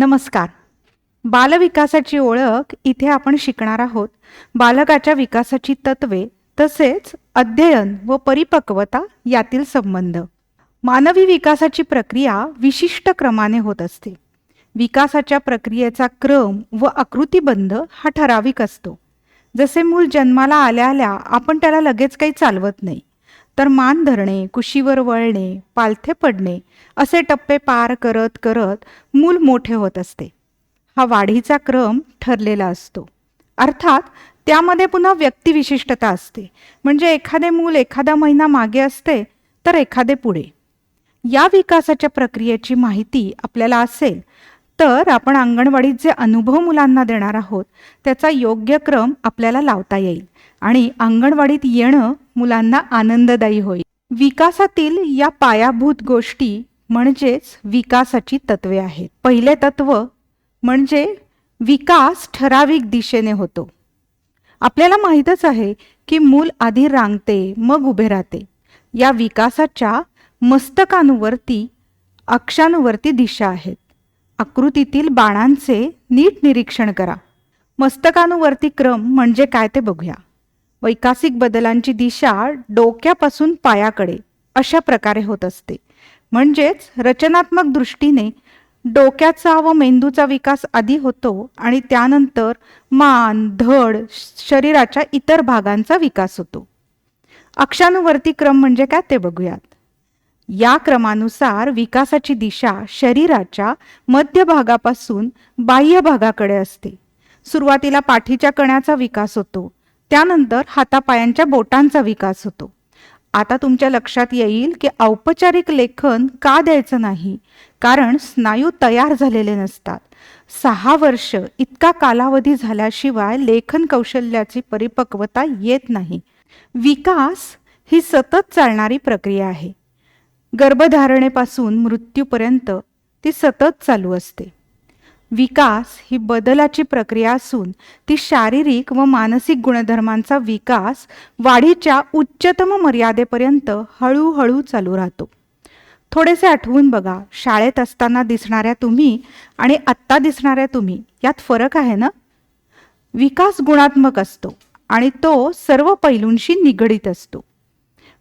नमस्कार. बालविकासाची ओळख इथे आपण शिकणार आहोत. बालकाच्या विकासाची तत्वे तसेच अध्ययन व परिपक्वता यातील संबंध. मानवी विकासाची प्रक्रिया विशिष्ट क्रमाने होत असते. विकासाच्या प्रक्रियेचा क्रम व आकृतीबंध हा ठराविक असतो. जसे मूल जन्माला आल्या आल्या आपण त्याला लगेच काही चालवत नाही. तर मान धरणे कुशीवर वळणे पालथे पडणे असे टप्पे पार करत करत मूल मोठे होत असते. हा वाढीचा क्रम ठरलेला असतो. अर्थात त्यामध्ये पुन्हा व्यक्तिविशिष्टता असते. म्हणजे एखादे मूल एखादा महिना मागे असते तर एखादे पुढे. या विकासाच्या प्रक्रियेची माहिती आपल्याला असेल तर आपण अंगणवाडीत जे अनुभव मुलांना देणार आहोत त्याचा योग्य क्रम आपल्याला लावता येईल. आणि अंगणवाडीत येणं मुलांना आनंददायी होईल. विकासातील या पायाभूत गोष्टी म्हणजेच विकासाची तत्वे आहेत. पहिले तत्व म्हणजे विकास ठराविक दिशेने होतो. आपल्याला माहीतच आहे की मूल आधी रांगते मग उभे राहते. या विकासाच्या मस्तकांवरती अक्षांवरती दिशा आहेत. आकृतीतील बाणांचे नीट निरीक्षण करा. मस्तकांवरती क्रम म्हणजे काय ते बघूया. वैकासिक बदलांची दिशा डोक्यापासून पायाकडे अशा प्रकारे होत असते. म्हणजेच रचनात्मक दृष्टीने डोक्याचा व मेंदूचा विकास आधी होतो आणि त्यानंतर मान धड शरीराच्या इतर भागांचा विकास होतो. अक्षानुवर्ती क्रम म्हणजे काय ते बघूयात. या क्रमानुसार विकासाची दिशा शरीराच्या मध्य भागापासून बाह्य भागाकडे असते. सुरुवातीला पाठीच्या कण्याचा विकास होतो. त्यानंतर हातापायांच्या बोटांचा विकास होतो. आता तुमच्या लक्षात येईल की औपचारिक लेखन का द्यायचं नाही कारण स्नायू तयार झालेले नसतात. सहा वर्ष इतका कालावधी झाल्याशिवाय लेखन कौशल्याची परिपक्वता येत नाही. विकास ही सतत चालणारी प्रक्रिया आहे. गर्भधारणेपासून मृत्यूपर्यंत ती सतत चालू असते. विकास ही बदलाची प्रक्रिया असून ती शारीरिक व मानसिक गुणधर्मांचा विकास वाढीच्या उच्चतम मर्यादेपर्यंत हळूहळू चालू राहतो. थोडेसे आठवून बघा शाळेत असताना दिसणाऱ्या तुम्ही आणि आत्ता दिसणाऱ्या तुम्ही यात फरक आहे ना? विकास गुणात्मक असतो आणि तो सर्व पैलूंशी निगडीत असतो.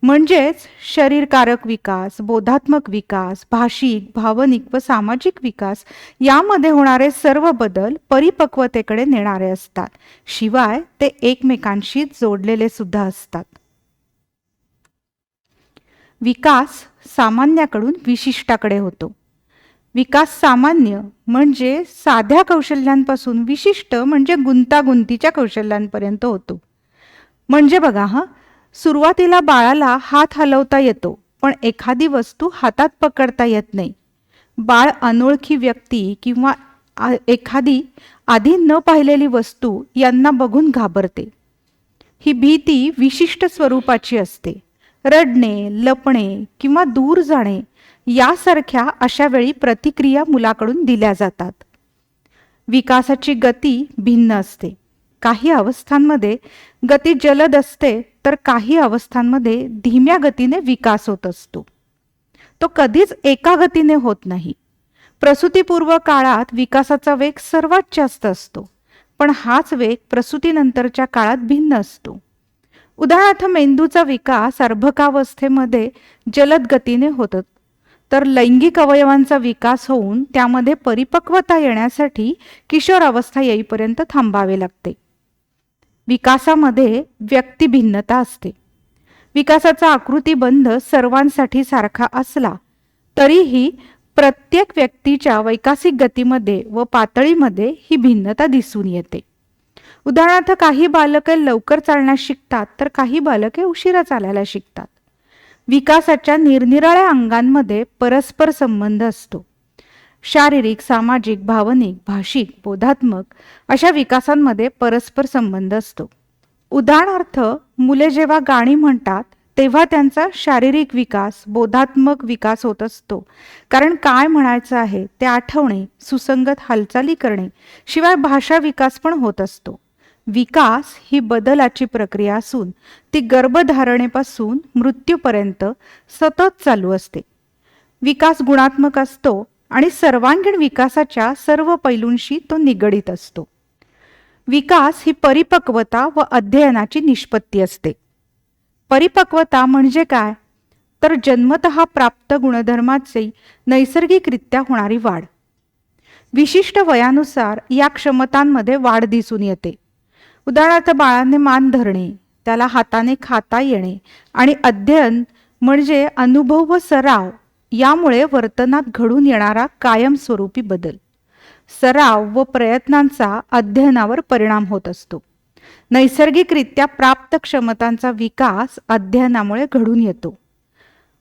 म्हणजेच शरीरकारक विकास बोधात्मक विकास भाषिक भावनिक व सामाजिक विकास यामध्ये होणारे सर्व बदल परिपक्वतेकडे नेणारे असतात. शिवाय ते एकमेकांशी जोडलेले सुद्धा असतात. विकास सामान्याकडून विशिष्टाकडे होतो. विकास सामान्य म्हणजे साध्या कौशल्यांपासून विशिष्ट म्हणजे गुंतागुंतीच्या कौशल्यांपर्यंत होतो. म्हणजे बघा हां. सुरुवातीला बाळाला हात हलवता येतो पण एखादी वस्तू हातात पकडता येत नाही. बाळ अनोळखी व्यक्ती किंवा एखादी आधी न पाहिलेली वस्तू यांना बघून घाबरते. ही भीती विशिष्ट स्वरूपाची असते. रडणे लपणे किंवा दूर जाणे यासारख्या अशा वेळी प्रतिक्रिया मुलाकडून दिल्या जातात. विकासाची गती भिन्न असते. काही अवस्थांमध्ये गती जलद असते तर काही अवस्थांमध्ये धीम्या गतीने विकास होत असतो. तो कधीच एका गतीने होत नाही. प्रसूतीपूर्व काळात विकासाचा वेग सर्वात जास्त असतो पण हाच वेग प्रसूतीनंतरच्या काळात भिन्न असतो. उदाहरणार्थ मेंदूचा विकास अर्भकावस्थेमध्ये जलद गतीने होतो तर लैंगिक अवयवांचा विकास होऊन त्यामध्ये परिपक्वता येण्यासाठी किशोर अवस्था येईपर्यंत थांबावे लागते. विकासामध्ये व्यक्तिभिन्नता असते. विकासाचा आकृतीबंध सर्वांसाठी सारखा असला तरीही प्रत्येक व्यक्तीच्या वैकासिक गतीमध्ये व पातळीमध्ये ही भिन्नता दिसून येते. उदाहरणार्थ काही बालके लवकर चालण्यास शिकतात तर काही बालके उशिरा चालायला शिकतात. विकासाच्या निरनिराळ्या अंगांमध्ये परस्पर संबंध असतो. शारीरिक सामाजिक भावनिक भाषिक बोधात्मक अशा विकासांमध्ये परस्पर संबंध असतो. उदाहरणार्थ मुले जेव्हा गाणी म्हणतात तेव्हा त्यांचा शारीरिक विकास बोधात्मक विकास होत असतो. कारण काय म्हणायचं आहे ते आठवणे सुसंगत हालचाली करणे शिवाय भाषा विकास पण होत असतो. विकास ही बदलाची प्रक्रिया असून ती गर्भधारणेपासून मृत्यूपर्यंत सतत चालू असते. विकास गुणात्मक असतो आणि सर्वांगीण विकासाच्या सर्व पैलूंशी तो निगडीत असतो. विकास ही परिपक्वता व अध्ययनाची निष्पत्ती असते. परिपक्वता म्हणजे काय? तर जन्मत प्राप्त गुणधर्माचे नैसर्गिकरित्या होणारी वाढ. विशिष्ट वयानुसार या क्षमतांमध्ये वाढ दिसून येते. उदाहरणार्थ बाळाने मान धरणे त्याला हाताने खाता येणे आणि अध्ययन म्हणजे अनुभव व सराव यामुळे वर्तनात घडून येणारा कायमस्वरूपी बदल सराव व प्रयत्नांचा अध्ययनावर परिणाम होत असतो. नैसर्गिकरित्या प्राप्त क्षमतांचा विकास अध्ययनामुळे घडून येतो.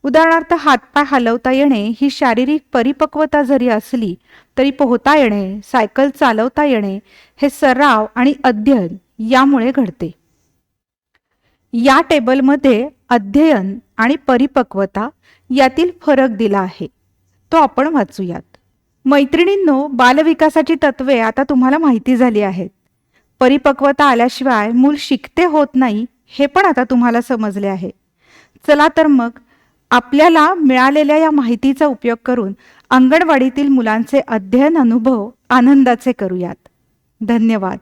उदाहरणार्थ हातपाय हलवता येणे ही शारीरिक परिपक्वता जरी असली तरी पोहता येणे सायकल चालवता येणे हे सराव आणि अध्ययन यामुळे घडते. या टेबलमध्ये अध्ययन आणि परिपक्वता यातील फरक दिला आहे. तो आपण वाचूयात. मैत्रिणींनो बालविकासाची तत्वे आता तुम्हाला माहिती झाली आहेत. परिपक्वता आल्याशिवाय मूल शिकते होत नाही हे पण आता तुम्हाला समजले आहे. चला तर मग आपल्याला मिळालेल्या या माहितीचा उपयोग करून अंगणवाडीतील मुलांचे अध्ययन अनुभव आनंदाचे करूयात. धन्यवाद.